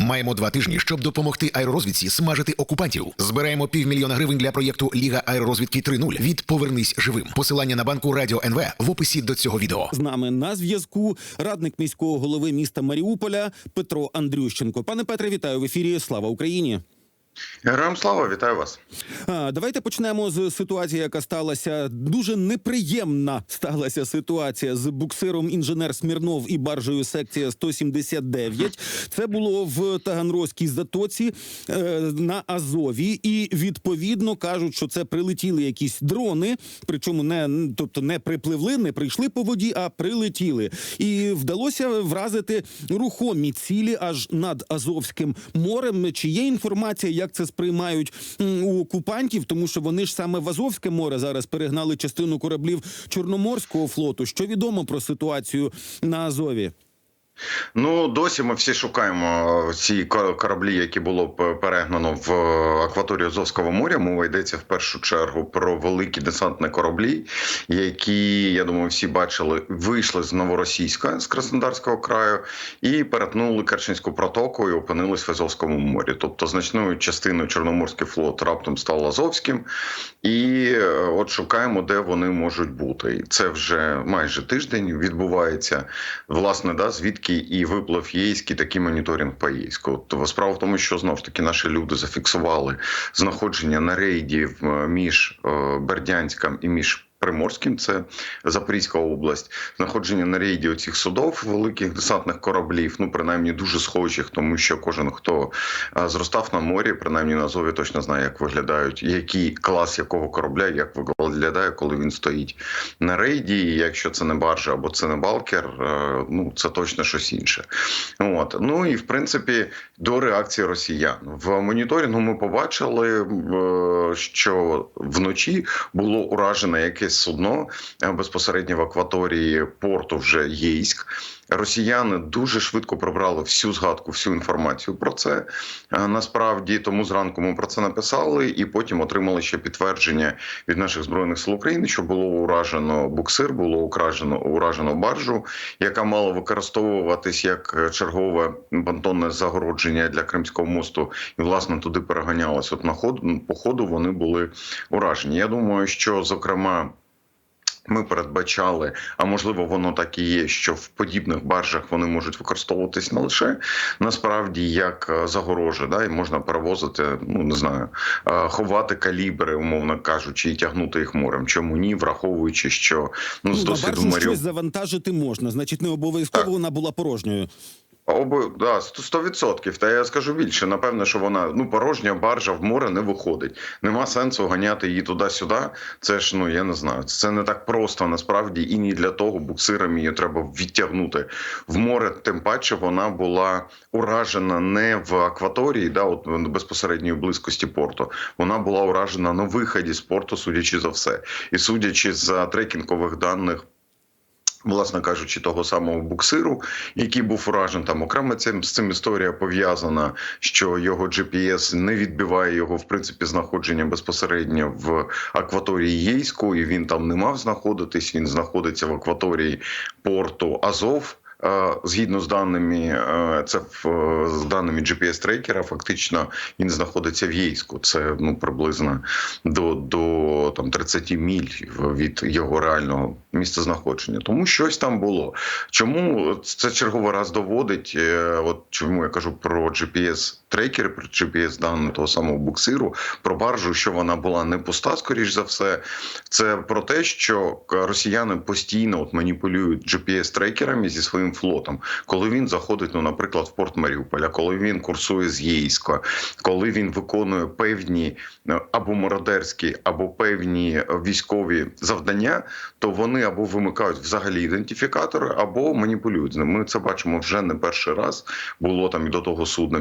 Маємо два тижні, щоб допомогти аеророзвідці смажити окупантів. Збираємо півмільйона гривень для проєкту Ліга аеророзвідки 3.0 від Повернись живим. Посилання на банку Радіо НВ в описі до цього відео. З нами на зв'язку радник міського голови міста Маріуполя Петро Андрющенко. Пане Петре, вітаю в ефірі. Слава Україні. Героям слава, вітаю вас. Давайте почнемо з ситуації, яка сталася. Дуже неприємна сталася ситуація з буксиром інженер Смірнов і баржею секція 179. Це було в Таганрозькій затоці е, на Азові, і відповідно кажуть, що це прилетіли якісь дрони, причому не тобто не припливли, не прийшли по воді, а прилетіли. І вдалося вразити рухомі цілі аж над Азовським морем. Чи є інформація, як це сприймають у окупантів? Тому що вони ж саме в Азовське море зараз перегнали частину кораблів Чорноморського флоту. Що відомо про ситуацію на Азові? Ну досі ми всі шукаємо ці кораблі, які було перегнано в акваторію Азовського моря. Мова йдеться в першу чергу про великі десантні кораблі, які я думаю, всі бачили, вийшли з новоросійська з Краснодарського краю і перетнули Керченську протоку і опинились в Азовському морі. Тобто, значною частиною Чорноморський флот раптом став Азовським, і е, от шукаємо, де вони можуть бути. І це вже майже тиждень відбувається. Власне, да, звідки і виплив єйський такий моніторинг по єйську. То справа в тому, що знов ж таки наші люди зафіксували знаходження на рейді між е, Бердянськом і між. Приморським, це Запорізька область, знаходження на рейді оцих судов, великих десантних кораблів, ну принаймні дуже схожих, тому що кожен хто зростав на морі, принаймні на Азові точно знає, як виглядають, який клас якого корабля, як виглядає, коли він стоїть на рейді. Якщо це не баржа або це не балкер, е, ну це точно щось інше. От ну і в принципі до реакції росіян в моніторингу ми побачили, е, що вночі було уражено якесь судно е, безпосередньо в акваторії порту вже Єйськ. Росіяни дуже швидко прибрали всю згадку, всю інформацію про це. Е, Насправді, тому зранку ми про це написали, і потім отримали ще підтвердження від наших збройних сил України, що було уражено буксир, було уражено уражено баржу, яка мала використовуватись як е, чергове понтонне загородження для Кримського мосту, і власне туди переганялось. От на ходу по ходу вони були уражені. Я думаю, що зокрема. Ми передбачали, а можливо, воно так і є, що в подібних баржах вони можуть використовуватись не лише насправді як е, загорожа, да, і можна перевозити, ну не знаю, е, ховати калібри, умовно кажучи, і тягнути їх морем. Чому ні, враховуючи, що ну з Ну, досвіду Маріуполя... щось завантажити можна, значить, не обов'язково вона була порожньою. Оби да, сто відсотків. Та я скажу більше. Напевне, що вона ну порожня баржа в море не виходить. Нема сенсу ганяти її туди-сюди. Це ж ну я не знаю. Це не так просто насправді, і ні для того буксирам її треба відтягнути в море. Тим паче вона була уражена не в акваторії, да, от безпосередньої близькості порту. Вона була уражена на виході з порту, судячи за все, і судячи за трекінгових даних. Власне кажучи, того самого буксиру, який був уражен там окремо цим з цим історія пов'язана, що його GPS не відбиває його в принципі знаходження безпосередньо в акваторії Єйську, і він там не мав знаходитись. Він знаходиться в акваторії порту Азов. Згідно з даними, е, це е, з даними GPS-трекера, фактично він знаходиться в Єйську. Це ну приблизно до, до там 30 міль від його реального місця знаходження. Тому щось там було. Чому це черговий раз доводить? е, От чому я кажу про GPS-трекери, про GPS-дані того самого буксиру, про баржу, що вона була не пуста, скоріш за все. Це про те, що росіяни постійно от маніпулюють GPS-трекерами зі своїм флотом, коли він заходить, ну, наприклад, в порт Маріуполя, коли він курсує з Єйська, коли він виконує певні е, або мародерські, або певні е, військові завдання, то вони або вимикають взагалі ідентифікатори, або маніпулюють з ним. Ми це бачимо вже не перший раз. Було там і до того судна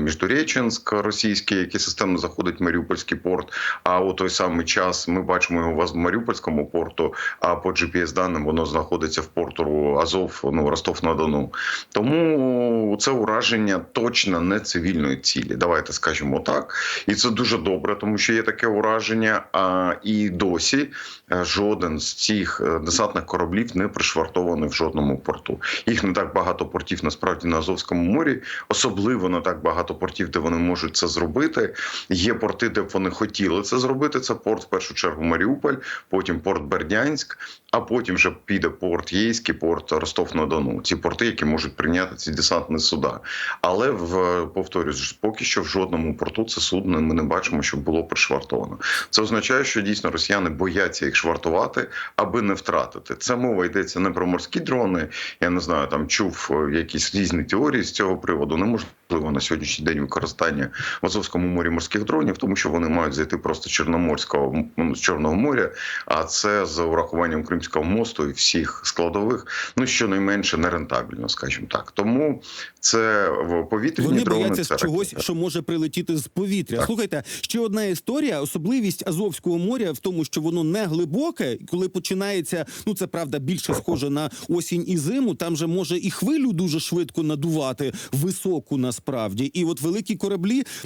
Міждуреченськ російське, яке системно заходить в Маріупольський порт. А у той самий час ми бачимо його в Маріупольському порту. А по GPS даним воно знаходиться в порту Азов, ну Ростов на Дону. Тому це ураження точно не цивільної цілі. Давайте скажемо так. І це дуже добре, тому що є таке ураження. А і досі е, жоден з цих е, десантних кораблів не пришвартований в жодному порту. Їх не так багато портів насправді на Азовському морі, особливо не так багато портів, де вони можуть це зробити. Є порти, де б вони хотіли це зробити. Це порт в першу чергу Маріуполь, потім порт Бердянськ, а потім вже піде порт Єйський, порт Ростов на Дону. Ці порти, які можуть прийняти ці десантні суда. Але в повторюсь, поки що в жодному порту це судно ми не бачимо, щоб було пришвартовано. Це означає, що дійсно росіяни бояться їх швартувати, аби не втратити. Це мова йдеться не про морські дрони. Я не знаю, там чув е, якісь різні теорії з цього приводу. Неможливо на сьогоднішній день використання в Азовському морі морських дронів, тому що вони мають зайти просто з Чорноморського ну, з Чорного моря. А це з урахуванням Кримського мосту і всіх складових, ну щонайменше нерентабельно, скажімо так. Тому це в повітряні Вони дрони. бояться це чогось, ракети. що може прилетіти з повітря. Так. Слухайте, ще одна історія. Особливість Азовського моря в тому, що воно не глибоке. Коли починається, ну це правда більше схоже на осінь і зиму. Там же може і хвилю дуже швидко надувати, високу насправді. І от великі кораблі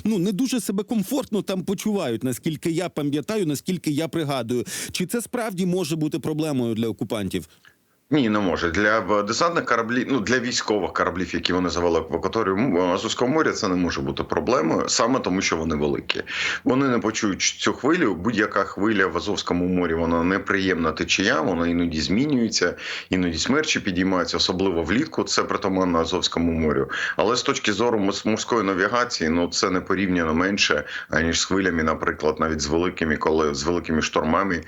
ну не дуже себе комфортно там почувають, наскільки я пам'ятаю, наскільки я пригадую. Чи це справді може бути проблемою для окупантів? Ні, не може для десантних кораблів, ну для військових кораблів, які вони завели в акваторію Азовського моря, це не може бути проблемою, саме тому, що вони великі. Вони не почують цю хвилю. Будь-яка хвиля в Азовському морі вона неприємна течія, вона іноді змінюється, іноді смерчі підіймаються, особливо влітку. Це притаманно Азовському морю. Але з точки зору морської навігації, ну це не порівняно менше аніж з хвилями, наприклад, навіть з великими, коли з великими штормами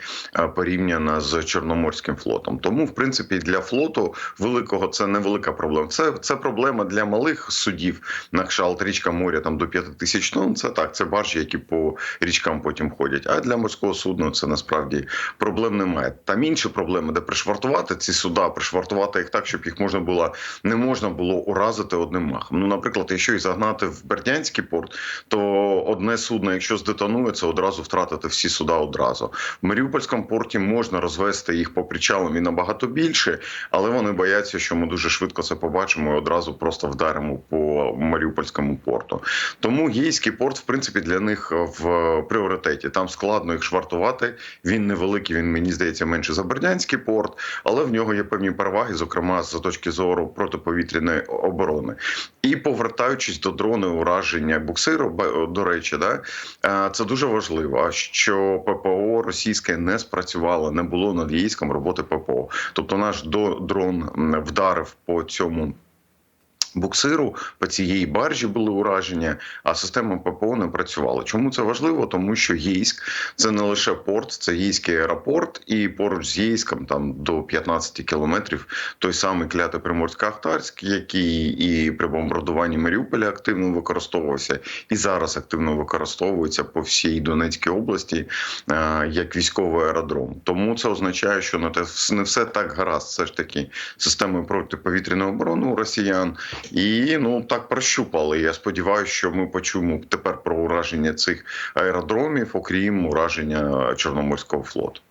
порівняно з Чорноморським флотом. Тому, в принципі, для флоту великого це не велика проблема. Це, це проблема для малих судів на кшалт річка моря там до 5 тисяч тонн. Це так, це баржі, які по річкам потім ходять. А для морського судна це насправді проблем немає. Там інші проблеми, де пришвартувати ці суда, пришвартувати їх так, щоб їх можна було не можна було уразити одним махом. Ну, наприклад, якщо їх загнати в Бердянський порт, то одне судно, якщо здетонує, це одразу втратити всі суда одразу. В Маріупольському порті можна розвести їх по причалам і набагато більше, але вони бояться, що ми дуже швидко це побачимо і одразу просто вдаримо по Маріупольському порту. Тому гейський порт, в принципі, для них в пріоритеті. Там складно їх швартувати. Він невеликий, він мені здається менше за Бердянський порт, але в нього є певні переваги, зокрема з точки зору протиповітряної оборони. І повертаючись до дрони ураження буксиру, до речі, да е, це дуже важливо, що ППО російське не спрацювало, не було над Єйськом роботи ППО. Тобто наш дрон вдарив по цьому. Буксиру по цієї баржі були ураження, а система ППО не працювала. Чому це важливо? Тому що Єйськ це не лише порт, це Єйський аеропорт, і поруч з Єйськом, там до 15 кілометрів, той самий клятий Приморсько-Ахтарськ, який і при бомбардуванні Маріуполя активно використовувався, і зараз активно використовується по всій Донецькій області е, як військовий аеродром. Тому це означає, що не те не все так гаразд. Все ж таки системи протиповітряної оборони у росіян. І ну так прощупали. Я сподіваюся, що ми почуємо тепер про ураження цих аеродромів, окрім ураження Чорноморського флоту.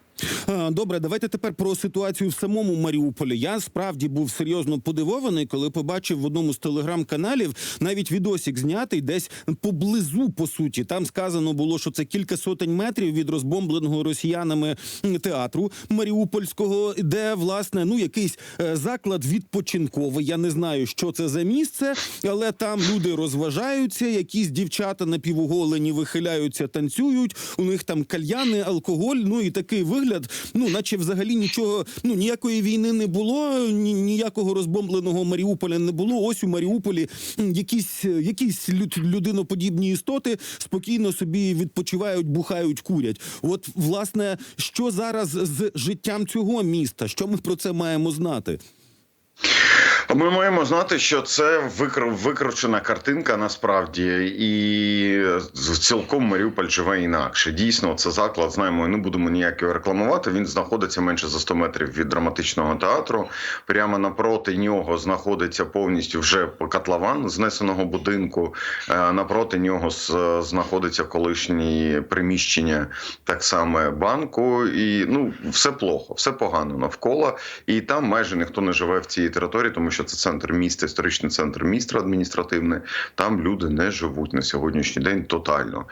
Добре, давайте тепер про ситуацію в самому Маріуполі. Я справді був серйозно подивований, коли побачив в одному з телеграм-каналів навіть відосик знятий десь поблизу, по суті. Там сказано було, що це кілька сотень метрів від розбомбленого росіянами театру Маріупольського, де власне ну якийсь е, заклад відпочинковий. Я не знаю, що це за місце, але там люди розважаються. Якісь дівчата напівоголені вихиляються, танцюють. У них там кальяни, алкоголь. Ну і такий вигляд. Ну, наче взагалі нічого, ну ніякої війни не було, ні, ніякого розбомбленого Маріуполя не було. Ось у Маріуполі якісь, якісь люд- людиноподібні істоти спокійно собі відпочивають, бухають, курять. От, власне, що зараз з життям цього міста? Що ми про це маємо знати? Ми маємо знати, що це викр... викручена картинка насправді, і цілком Маріуполь живе інакше. Дійсно, це заклад. Знаємо, не будемо ніяк його рекламувати. Він знаходиться менше за 100 метрів від драматичного театру. Прямо напроти нього знаходиться повністю вже котлован знесеного будинку. Е, Напроти нього з- знаходиться колишнє приміщення, так само банку. І ну все плохо, все погано навколо. І там майже ніхто не живе в цій території, тому що це центр міста, історичний центр міста адміністративне. Там люди не живуть на сьогоднішній день тотально,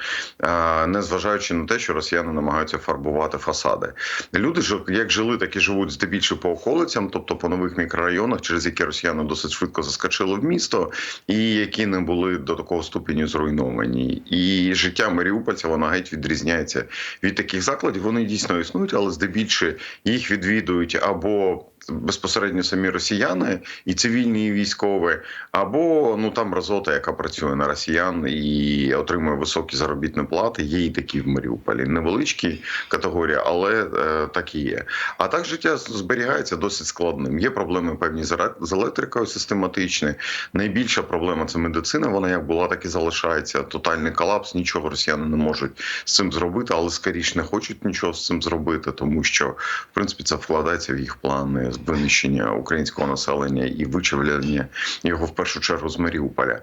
Е, незважаючи на те, що росіяни намагаються фарбувати фасади. Люди ж як жили, так і живуть здебільшого по околицям, тобто по нових мікрорайонах, через які росіяни досить швидко заскочили в місто, і які не були до такого ступеню зруйновані. І життя маріупольця воно геть відрізняється від таких закладів. Вони дійсно існують, але здебільшого їх відвідують або безпосередньо самі росіяни, і цивільні, і військові, або ну там разота, яка працює на росіян і отримує високі заробітні плати. Є і такі в Маріуполі. Невеличкі категорії, але е, так і є. А так життя зберігається досить складним. Є проблеми певні з електрикою систематичні. Найбільша проблема це медицина. Вона як була, так і залишається. Тотальний колапс. Нічого росіяни не можуть з цим зробити, але скоріш не хочуть нічого з цим зробити, тому що в принципі це вкладається в їх плани винищення українського населення і вичавлення його в першу чергу з Маріуполя.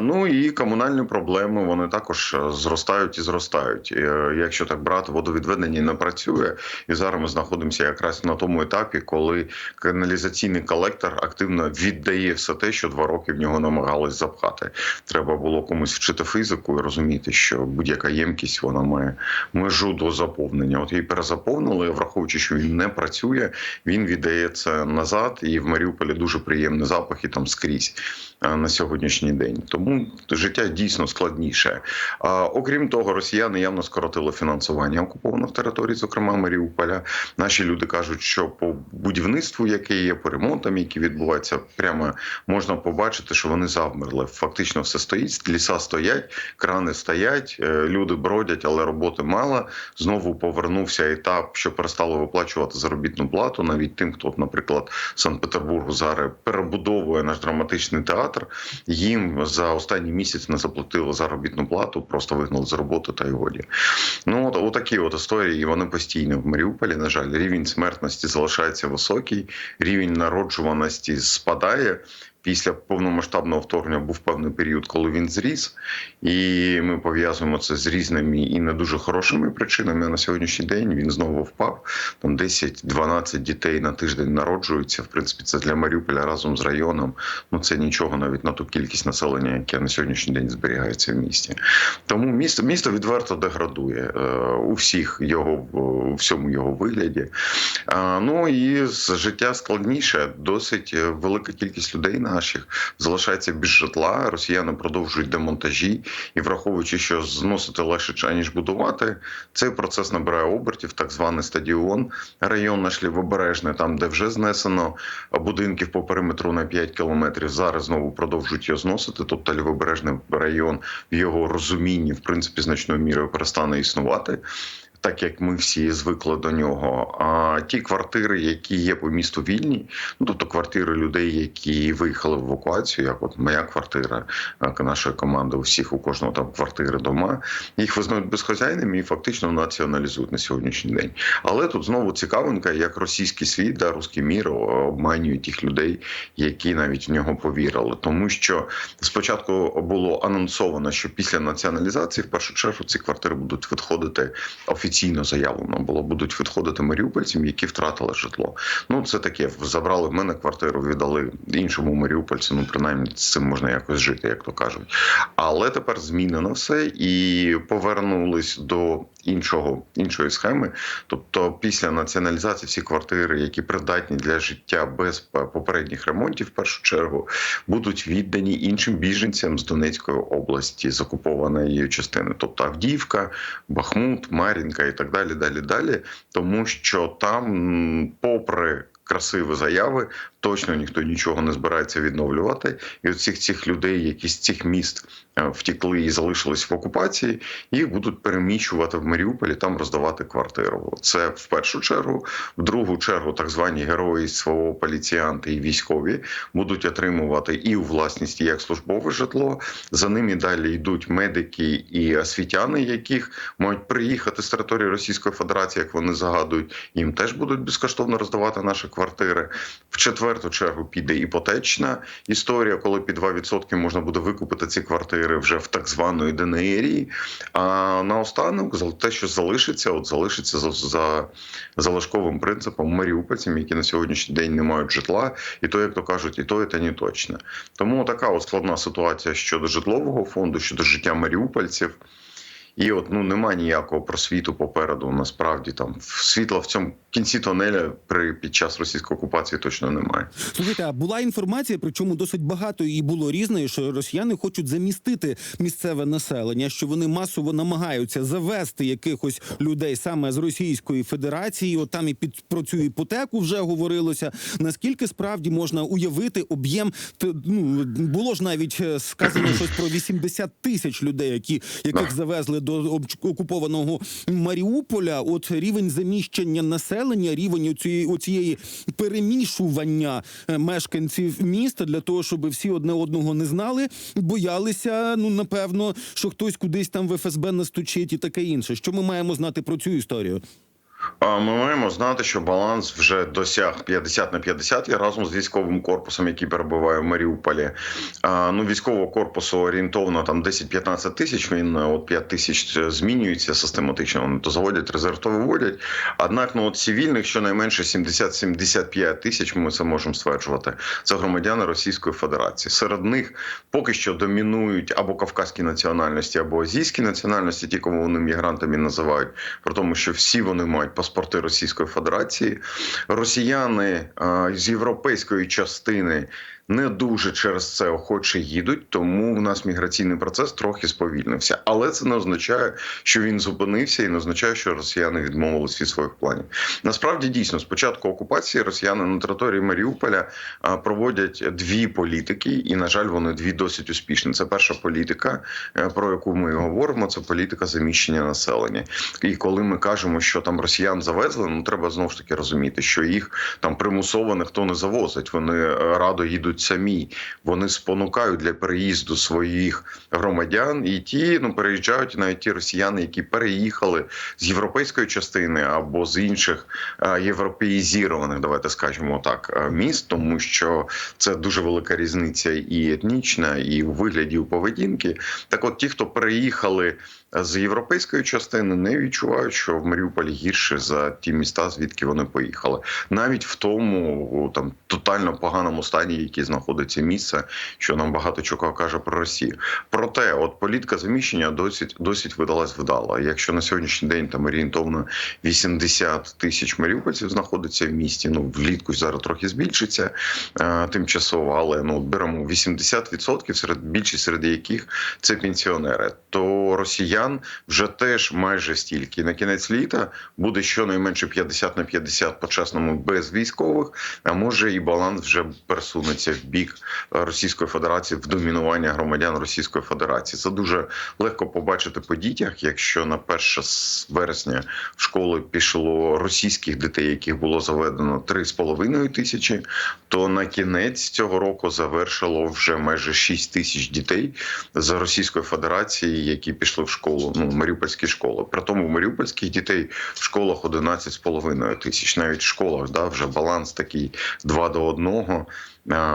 Ну і комунальні проблеми вони також е, зростають і зростають. Е, Якщо так брати, водовідведення не працює, і зараз ми знаходимося якраз на тому етапі, коли каналізаційний колектор активно віддає все те, що два роки в нього намагались запхати. Треба було комусь вчити фізику і розуміти, що будь-яка ємкість вона має межу до заповнення. От її перезаповнили, враховуючи, що він не працює, він віддає це назад. І в Маріуполі дуже приємні запахи там скрізь на сьогоднішній день. Тому життя дійсно складніше. А, окрім того, росіяни явно скоротили фінансування окупованих територій, зокрема Маріуполя. Наші люди кажуть, що по будівництву, яке є, по ремонтам, які відбуваються, прямо можна побачити, що вони завмерли. Фактично все стоїть, ліса стоять, крани стоять, е, люди бродять, але роботи мало. Знову повернувся етап, що перестали виплачувати заробітну плату навіть тим, хто, наприклад, Санкт-Петербургу зараз перебудовує наш драматичний театр. Їм за останній місяць не заплатили заробітну плату, просто вигнали з роботи та й годі. Ну от отакі от історії, і вони постійно в Маріуполі. На жаль, рівень смертності залишається високий, рівень народжуваності спадає. Після повномасштабного вторгнення був певний період, коли він зріс, і ми пов'язуємо це з різними і не дуже хорошими причинами. На сьогоднішній день він знову впав. Там 10-12 дітей на тиждень народжуються. В принципі, це для Маріуполя разом з районом. Ну це нічого навіть на ту кількість населення, яке на сьогоднішній день зберігається в місті. Тому місто місто відверто деградує е, у всіх його у всьому його вигляді. Ну і з життя складніше. Досить е, велика кількість людей наших залишається без житла. Росіяни продовжують демонтажі, і враховуючи, що зносити легше аніж будувати, цей процес набирає обертів. Так званий стадіон, район наш лівобережний, там де вже знесено будинків по периметру на 5 кілометрів. Зараз знову продовжують його зносити. Тобто лівобережний район в його розумінні, в принципі, значною мірою перестане існувати. Так як ми всі звикли до нього. А ті квартири, які є по місту вільні, ну тобто квартири людей, які виїхали в евакуацію, як от моя квартира, нашої команди, у у кожного там квартири дома, їх визнають безхозяйними і фактично націоналізують на сьогоднішній день. Але тут знову цікавинка, як російський світ, да, русський мір обманює тих людей, які навіть в нього повірили. Тому що спочатку було анонсовано, що після націоналізації в першу чергу ці квартири будуть відходити офіційно заявлено було, будуть відходити маріупольцям, які втратили житло. Ну це таке. Забрали в мене квартиру, віддали іншому маріупольцю. Ну принаймні з цим можна якось жити, як то кажуть. Але тепер змінено все і повернулись до іншого іншої схеми. Тобто, після націоналізації всі квартири, які придатні для життя без попередніх ремонтів, в першу чергу будуть віддані іншим біженцям з Донецької області, з окупованої частини, тобто Авдіївка, Бахмут, Мар'їнка і так далі, далі, далі. Тому що там, попри красиві заяви, точно ніхто нічого не збирається відновлювати. І от всіх цих людей, які з цих міст е, втікли і залишились в окупації, їх будуть переміщувати в Маріуполі, там роздавати квартиру. Це в першу чергу, в другу чергу, так звані герої СВО, поліціянти і військові будуть отримувати і у власності як службове житло. За ними далі йдуть медики і освітяни, яких мають приїхати з території Російської Федерації, як вони загадують. Їм теж будуть безкоштовно роздавати наші квартири. В четвер четверту чергу піде іпотечна історія, коли під 2% можна буде викупити ці квартири вже в так званої ДНРі. А наостанок те, що залишиться, от залишиться за, за залишковим принципом маріупольцям, які на сьогоднішній день не мають житла, і то, як то кажуть, і то, і те не точно. Тому така складна ситуація щодо житлового фонду, щодо життя маріупольців. І от ну немає ніякого просвіту попереду. Насправді там світла в цьому кінці тунеля при під час російської окупації точно немає. Слухайте, а була інформація, причому досить багато і було різної, що росіяни хочуть замістити місцеве населення, що вони масово намагаються завести якихось людей саме з Російської Федерації. От там і під про цю іпотеку вже говорилося. Наскільки справді можна уявити об'єм? Ну було ж навіть е, сказано щось про 80 тисяч людей, які яких завезли до окупованого Маріуполя. От рівень заміщення населення, рівень цієї оцієї перемішування е, мешканців міста для того, щоб всі одне одного не знали, боялися. Ну напевно, що хтось кудись там в ФСБ настучить і таке інше. Що ми маємо знати про цю історію? Ми маємо знати, що баланс вже досяг 50 на 50 і разом з військовим корпусом, який перебуває в Маріуполі. Ну, військового корпусу орієнтовно там 10-15 тисяч. Він е, от 5 тисяч змінюється систематично. Вони то заводять резерв, то виводять. Однак, ну от цивільних щонайменше 70-75 тисяч. Ми це можемо стверджувати. Це громадяни Російської Федерації. Серед них поки що домінують або кавказькі національності, або азійські національності, ті, кому вони мігрантами називають, про тому, що всі вони мають паспорти Російської Федерації. Росіяни з європейської частини не дуже через це охоче їдуть, тому в нас міграційний процес трохи сповільнився. Але це не означає, що він зупинився, і не означає, що росіяни відмовились від своїх планів. Насправді дійсно з початку окупації росіяни на території Маріуполя проводять дві політики, і на жаль, вони дві досить успішні. Це перша політика, е, про яку ми говоримо. Це політика заміщення населення. І коли ми кажемо, що там росіян завезли, ну треба знову ж таки розуміти, що їх там примусово ніхто не завозить. Вони е, радо їдуть самі. Вони спонукають для переїзду своїх громадян, і ті ну переїжджають навіть ті росіяни, які переїхали з європейської частини або з інших е, європеїзірованих, давайте скажемо так, е, міст, тому що це дуже велика різниця і етнічна, і у вигляді у поведінки. Так, от ті, хто переїхали з європейської частини, не відчувають, що в Маріуполі гірше за ті міста, звідки вони поїхали, навіть в тому там тотально поганому стані, який знаходиться місце, що нам багато чого каже про Росію. Проте, от політика заміщення досить досить видалась вдала. Якщо на сьогоднішній день там орієнтовно 80 тисяч маріупольців знаходиться в місті, ну влітку зараз трохи збільшиться е, тимчасово, але ну беремо 80% серед більшість серед яких це пенсіонери, то росіян вже теж майже стільки. На кінець літа буде щонайменше 50 на 50 по-чесному без військових. А може і баланс вже пересунеться в бік Російської Федерації в домінування громадян Російської Федерації. Це дуже легко побачити по дітях, якщо на 1 с- вересня в школи пішло російських дітей, яких було заведено 3,5 тисячі, то на кінець цього року завершило вже майже 6 тисяч дітей з Російської Федерації, які пішли в школу, ну маріупольські школи. При тому в маріупольських дітей в школах 11,5 тисяч. Навіть в школах да, вже баланс такий 2 до 1.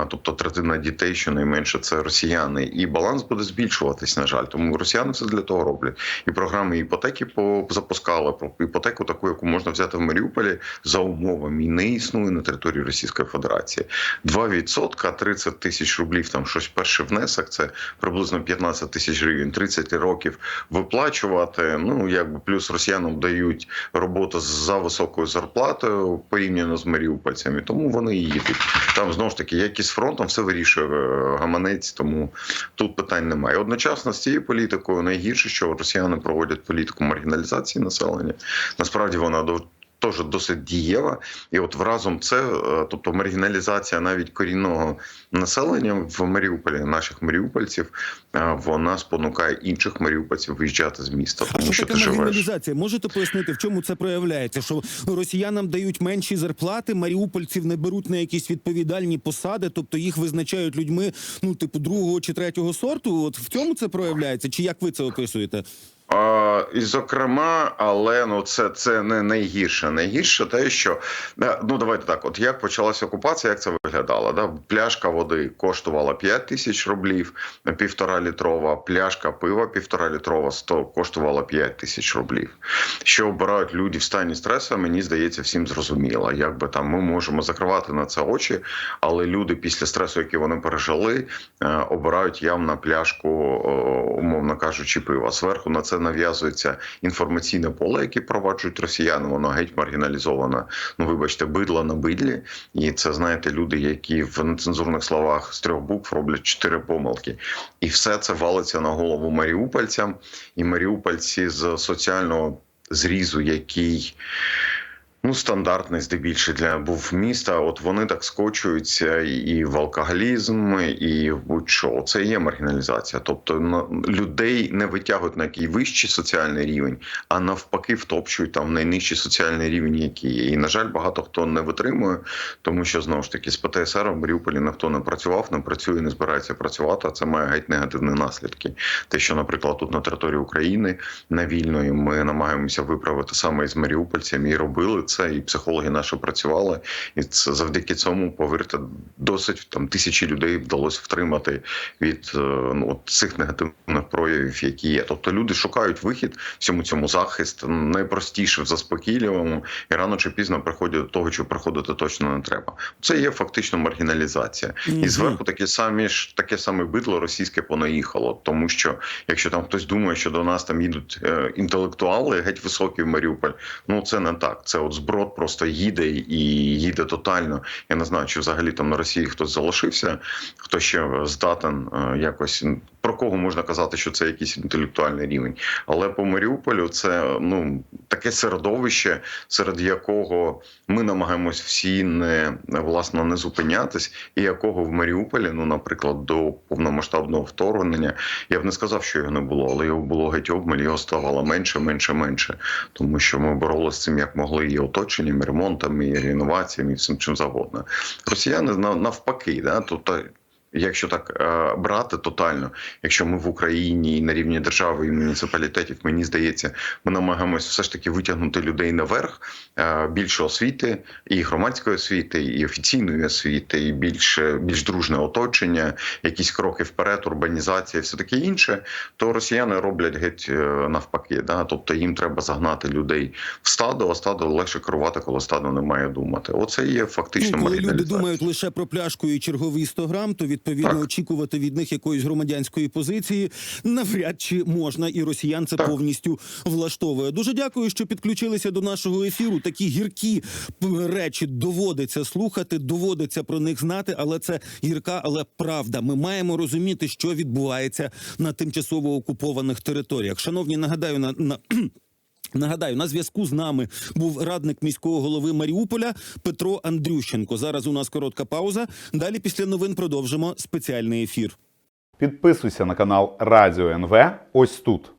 Тобто третина дітей, щонайменше, це росіяни, і баланс буде збільшуватись. На жаль, тому росіяни все для того роблять. І програми іпотеки по- запускали про іпотеку, таку, яку можна взяти в Маріуполі за умовами, і не існує на території Російської Федерації. 2% 30 тисяч рублів. Там щось перший внесок. Це приблизно 15 тисяч гривень. 30 років виплачувати. Ну якби плюс росіянам дають роботу за високою зарплатою порівняно з маріупольцями. Тому вони і їдуть. Там знову ж таки, як і з фронтом, все вирішує е, гаманець, тому тут питань немає. Одночасно з цією політикою найгірше, що росіяни проводять політику маргіналізації населення. Насправді вона до. Теж досить дієва, і от разом це, е, тобто маргіналізація навіть корінного населення в Маріуполі, наших маріупольців, е, вона спонукає інших маріупольців виїжджати з міста, А тому що що таке ти живеш. маргіналізація? Можете пояснити, в чому це проявляється? Що росіянам дають менші зарплати, маріупольців не беруть на якісь відповідальні посади, тобто їх визначають людьми, ну типу другого чи третього сорту. От в цьому це проявляється? Чи як ви це описуєте? А, і зокрема, але ну це, це не найгірше. Найгірше те, що е, ну давайте так: от як почалася окупація, як це виглядало? Да? Пляшка води коштувала 5 тисяч рублів, півтора літрова, пляшка пива півтора літрова сто коштувала 5 тисяч рублів. Що обирають люди в стані стресу, мені здається, всім зрозуміло. Якби там ми можемо закривати на це очі, але люди після стресу, який вони пережили, е, обирають явно пляшку, умовно кажучи, пива. Зверху на це нав'язується інформаційне поле, яке проваджують росіяни. Воно геть маргіналізоване. Ну, вибачте, бидло на бидлі. І це знаєте, люди, які в нецензурних словах з трьох букв роблять чотири помилки, і все це валиться на голову маріупольцям. І маріупольці з соціального зрізу, який. Ну, стандартний здебільшого для був міста. От вони так скочуються і в алкоголізм, і в будь-що. Це є маргіналізація. Тобто на- людей не витягують на який вищий соціальний рівень, а навпаки, втопчують там найнижчий соціальний рівень, який є. І на жаль, багато хто не витримує, тому що знову ж таки з ПТСР в Маріуполі ніхто не працював, не працює, не збирається працювати. А це має геть негативні наслідки. Те, що, наприклад, тут на території України на вільної ми намагаємося виправити саме із маріупольцями і робили це, і психологи наші працювали. І це завдяки цьому, повірте, досить там тисячі людей вдалося втримати від е, ну, от цих негативних проявів, які є. Тобто люди шукають вихід всьому цьому захист найпростіше в заспокійливому, і рано чи пізно приходять до того, що приходити точно не треба. Це є фактично маргіналізація. Мгм. І зверху таке самі ж таке саме бидло російське понаїхало. Тому що якщо там хтось думає, що до нас там їдуть е, інтелектуали, геть високі в Маріуполь, ну це не так. Це от зброд просто їде і їде тотально. Я не знаю, чи взагалі там на Росії хтось залишився, хто ще здатен е, якось про кого можна казати, що це якийсь інтелектуальний рівень. Але по Маріуполю це ну таке середовище, серед якого ми намагаємось всі не власне не зупинятись, і якого в Маріуполі, ну наприклад, до повномасштабного вторгнення, я б не сказав, що його не було, але його було геть обмаль, його ставало менше, менше, менше, тому що ми боролися з цим як могли і оточенням, і ремонтом, і реінноваціями, і всім чим завгодно. Росіяни на- навпаки, да, тобто. Якщо так е, брати тотально, якщо ми в Україні і на рівні держави і муніципалітетів, мені здається, ми намагаємось все ж таки витягнути людей наверх, е, більше освіти, і громадської освіти, і офіційної освіти, і більше більш дружне оточення, якісь кроки вперед, урбанізація, все таке інше, то росіяни роблять геть е, навпаки. Да? Тобто їм треба загнати людей в стадо, а стадо легше керувати, коли стадо не має думати. Оце є фактично Ну, коли люди думають лише про пляшку і черговий 100 грам, то відповідно Так. очікувати від них якоїсь громадянської позиції навряд чи можна, і росіян це Так. повністю влаштовує. Дуже дякую, що підключилися до нашого ефіру. Такі гіркі речі доводиться слухати, доводиться про них знати, але це гірка, але правда. Ми маємо розуміти, що відбувається на тимчасово окупованих територіях. Шановні, нагадаю на. на Нагадаю, на зв'язку з нами був радник міського голови Маріуполя Петро Андрющенко. Зараз у нас коротка пауза. Далі після новин продовжимо спеціальний ефір. Підписуйся на канал Радіо НВ ось тут.